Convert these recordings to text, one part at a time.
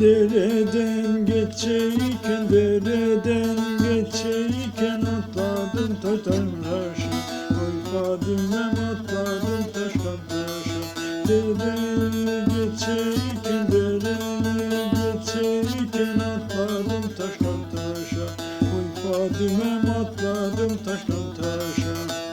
Dereden geçeyken dereden geçeyken atladım taştan taşa. Oy Fadimem atladım taştan taşa. Dereden geçeyken dereden geçeyken atladım taştan taşa. Oy Fadimem atladım taştan taşa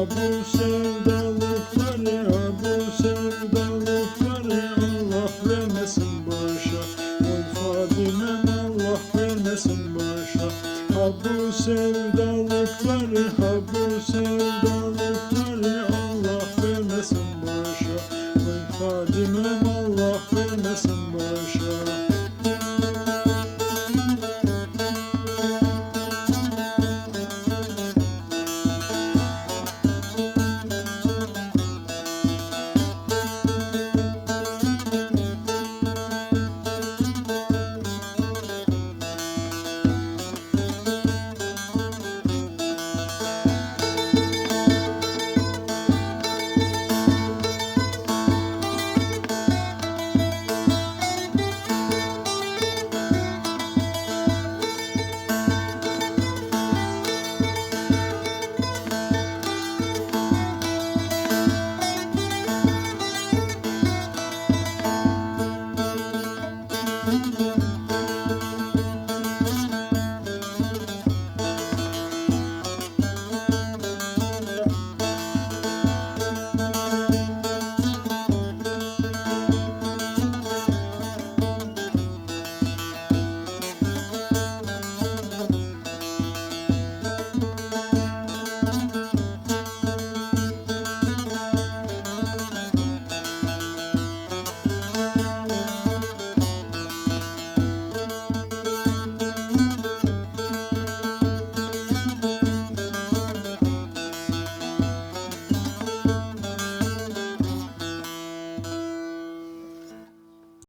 bu sevdalıkları, ha bu sevdalıkları Allah vermesin başa. Oy Fadimem Allah vermesin başa. Ha bu sevdalıkları, ha bu sevdalıkları Allah vermesin başa. Oy başa.